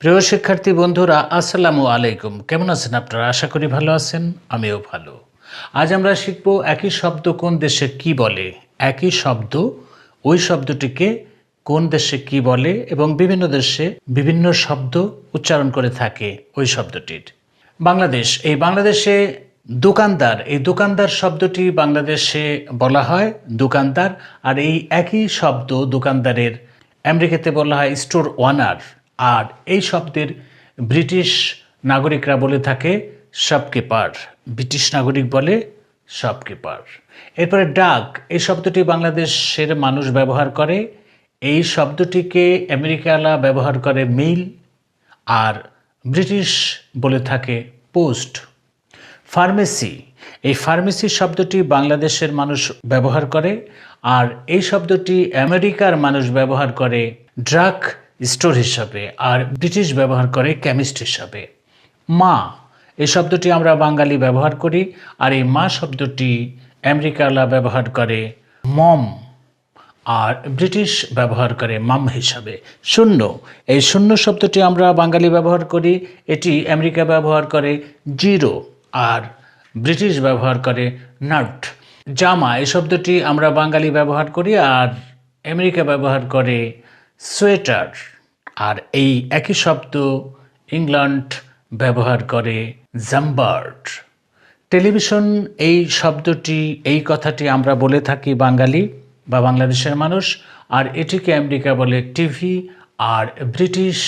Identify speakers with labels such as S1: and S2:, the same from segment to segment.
S1: প্রিয় শিক্ষার্থী বন্ধুরা, আসসালামু আলাইকুম। কেমন আছেন আপনারা? আশা করি ভালো আছেন, আমিও ভালো। আজ আমরা শিখব একই শব্দ কোন দেশে কি বলে। একই শব্দ, ওই শব্দটিকে কোন দেশে কি বলে এবং বিভিন্ন দেশে বিভিন্ন শব্দ উচ্চারণ করে থাকে ওই শব্দটির। বাংলাদেশ, এই বাংলাদেশে দোকানদার, এই দোকানদার শব্দটি বাংলাদেশে বলা হয় দোকানদার, আর এই একই শব্দ দোকানদারের আমেরিকাতে বলা হয় স্টোর ওয়ানার। আর এই শব্দের ব্রিটিশ নাগরিকরা বলে থাকে শপকিপার ব্রিটিশ নাগরিক বলে শপকিপার এরপরে ডাক, এই শব্দটি বাংলাদেশের মানুষ ব্যবহার করে। এই শব্দটিকে আমেরিকালা ব্যবহার করে মেইল আর ব্রিটিশ বলে থাকে পোস্ট। ফার্মেসি, এই ফার্মেসি শব্দটি বাংলাদেশের মানুষ ব্যবহার করে, আর এই শব্দটি আমেরিকার মানুষ ব্যবহার করে। ড্রাগ স্টোর হিসাবে আর ব্রিটিশ ব্যবহার করে কেমিস্ট হিসাবে। মা এই শব্দটি আমরা বাঙালি ব্যবহার করি আর এই মা শব্দটি আমেরিকালা ব্যবহার করে মম আর ব্রিটিশ ব্যবহার করে মাম হিসাবে। শূন্য, এই শূন্য শব্দটি আমরা বাঙালি ব্যবহার করি, এটি আমেরিকা ব্যবহার করে জিরো আর ব্রিটিশ ব্যবহার করে নাট। জামা এই শব্দটি আমরা বাঙালি ব্যবহার করি আর আমেরিকা ব্যবহার করে সোয়েটার আর এই একই শব্দ ইংল্যান্ড ব্যবহার করে জাম্বার্ড। টেলিভিশন এই শব্দটি, এই কথাটি আমরা বলে থাকি বাঙালি বা বাংলাদেশের মানুষ, আর এটিকে আমেরিকা বলে টিভি আর ব্রিটিশ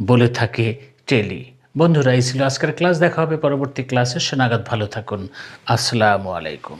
S1: বলে থাকে টেলি। বন্ধুরা, এই ছিল আজকের ক্লাস। দেখা হবে পরবর্তী ক্লাসে। সেনাগাদ ভালো থাকুন। আসসালামু আলাইকুম।